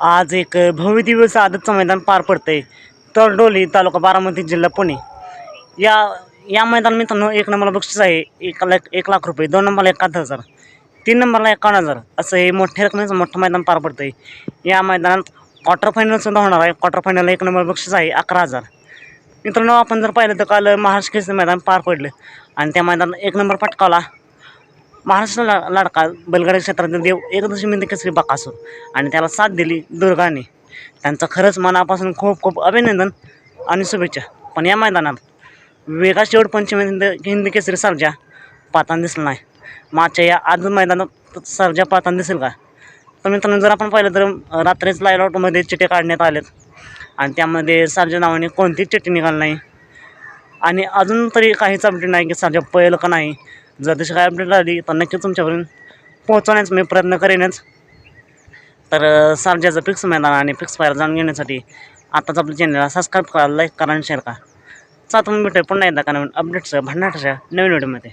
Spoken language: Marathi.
आज एक भव्य दिवस आदतचं मैदान पार पडतंय. तरडोली तालुका बारामती जिल्हा पुणे. या या मैदान मित्रांनो एक नंबरला बक्षीस आहे. एक लाख एक लाख रुपये. दोन नंबरला एकाहत्तर हजार. तीन नंबरला एकावन्न हजार. असं हे मोठ्या रकमेचं मोठं मैदान पार पडतंय. या मैदानात क्वार्टर फायनलसुद्धा होणार आहे. क्वार्टर फायनलला एक नंबर बक्षीस आहे. अकरा हजार. मित्रांनो आपण जर पाहिलं तर काल महाराष्ट्र केसरी मैदान पार पडलं. आणि त्या मैदानात एक नंबर पटकावला. महाराष्ट्र ला लाडका बैलगाडी क्षेत्रातील देव एकदशी मिंद केसरी बकासूर. आणि त्याला साथ दिली दुर्गाने. त्यांचं खरंच मनापासून खूप खूप अभिनंदन आणि शुभेच्छा. पण या मैदानात वेगा शेवट पंचमी हिंद हिंद केसरी सर्जा पाहताना दिसला नाही. मागच्या या आज मैदानात सर्जा पाहताना दिसेल का? तर मित्रांनो जर आपण पाहिलं तर रात्रीच लाइट आउटमध्ये काढण्यात आलेत आणि त्यामध्ये सर्जा नावाने कोणतीच चिठ्ठी निघाली नाही. आणि अजून तरी काहीच अपडेट नाही की सर्जा पळेल का नाही. जर तशी काही अपडेट आली तर नक्कीच तुमच्यापर्यंत पोहोचवण्याचा मी प्रयत्न करेनच. तर अं, फिक्स मैदान आणि फिक्स फायर जाणून घेण्यासाठी आताच आपल्या चॅनलला सबस्क्राईब करा लाईक करा आणि शेअर करा. चा तुम्ही भेटूया पुन्हा एकदा का नवीन अपडेट्स भन्नाटाच्या नवीन व्हिडिओमध्ये